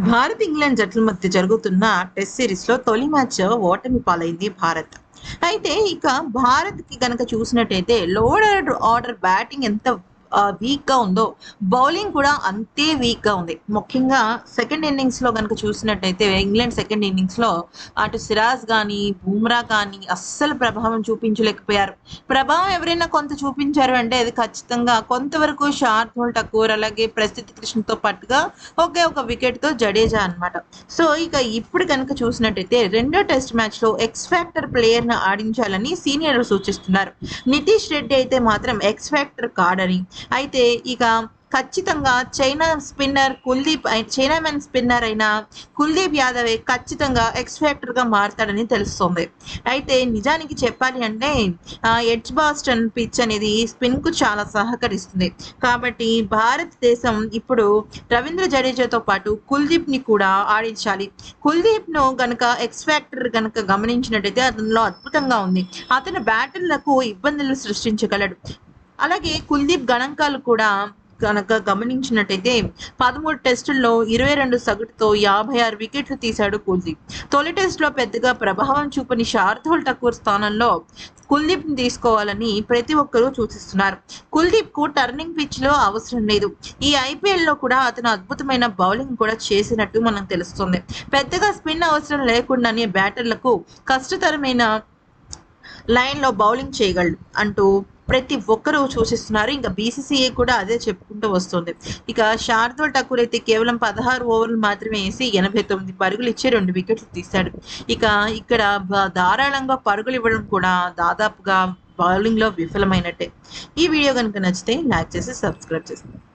Bharat England జట్ల మధ్య జరుగుతున్న టెస్ట్ సిరీస్లో తొలి మ్యాచ్ ఓటమి పాలైంది భారత్. అయితే ఇక భారత్కి గనక చూసినట్టయితే లోడర్ ఆర్డర్ బ్యాటింగ్ ఎంత వీక్గా ఉందో. బౌలింగ్ కూడా అంతే వీక్గా ఉంది. ముఖ్యంగా సెకండ్ ఇన్నింగ్స్లో గనక చూసినట్టయితే ఇంగ్లాండ్ సెకండ్ ఇన్నింగ్స్లో అటు సిరాజ్ కానీ బూమ్రా కానీ అస్సలు ప్రభావం చూపించలేకపోయారు. ప్రభావం ఎవరైనా కొంత చూపించారు అంటే అది ఖచ్చితంగా కొంతవరకు శార్దుల్ ఠకూర్ అలాగే ప్రసిద్ధి కృష్ణతో పాటుగా ఒకే ఒక వికెట్తో జడేజా అన్నమాట. సో ఇక ఇప్పుడు కనుక చూసినట్టయితే రెండో టెస్ట్ మ్యాచ్లో ఎక్స్ ఫ్యాక్టర్ ప్లేయర్ ఆడించాలని సీనియర్లు సూచిస్తున్నారు. నితీష్ రెడ్డి అయితే మాత్రం ఎక్స్ ఫ్యాక్టర్ కాడని అయితే ఇక ఖచ్చితంగా China spinner Kuldeep chinaman spinner అయిన కుల్దీప్ యాదవే ఖచ్చితంగా ఎక్స్ఫ్యాక్టర్గా మారతాడని తెలుస్తుంది. అయితే నిజానికి చెప్పాలి అంటే ఎడ్జ్ బాస్టన్ పిచ్ అనేది స్పిన్కు చాలా సహకరిస్తుంది. కాబట్టి భారతదేశం ఇప్పుడు రవీంద్ర జడేజాతో పాటు కుల్దీప్ని కూడా ఆడించాలి. కుల్దీప్ను గనక ఎక్స్ ఫ్యాక్టర్ గనక గమనించినట్టయితే అతనిలో అద్భుతంగా ఉంది. అతను బ్యాటర్లకు ఇబ్బందులు సృష్టించగలడు. అలాగే కుల్దీప్ గణాంకాలు కూడా కనుక గమనించినట్టయితే పదమూడు టెస్టుల్లో ఇరవై రెండు సగటుతో యాభై ఆరు వికెట్లు తీశాడు కుల్దీప్. తొలి టెస్టులో పెద్దగా ప్రభావం చూపని శార్దుల్ ఠాకూర్ స్థానంలో కుల్దీప్ని తీసుకోవాలని ప్రతి ఒక్కరూ సూచిస్తున్నారు. కుల్దీప్కు టర్నింగ్ పిచ్లో అవసరం లేదు. ఈ ఐపీఎల్లో కూడా అతను అద్భుతమైన బౌలింగ్ కూడా చేసినట్టు మనకు తెలుస్తుంది. పెద్దగా స్పిన్ అవసరం లేకుండానే బ్యాటర్లకు కష్టతరమైన లైన్లో బౌలింగ్ చేయగలడు అంటూ ప్రతి ఒక్కరూ సూచిస్తున్నారు. ఇంకా బీసీసీఏ కూడా అదే చెప్పుకుంటూ వస్తుంది. ఇక శార్దుల్ ఠాకూర్ అయితే కేవలం పదహారు ఓవర్లు మాత్రమే వేసి ఎనభై తొమ్మిది పరుగులు ఇచ్చి రెండు వికెట్లు తీశాడు. ఇక ఇక్కడ ధారాళంగా పరుగులు ఇవ్వడం కూడా దాదాపుగా బౌలింగ్లో విఫలమైనట్టే. ఈ వీడియో కనుక నచ్చితే లైక్ చేసి సబ్స్క్రైబ్ చేస్తాను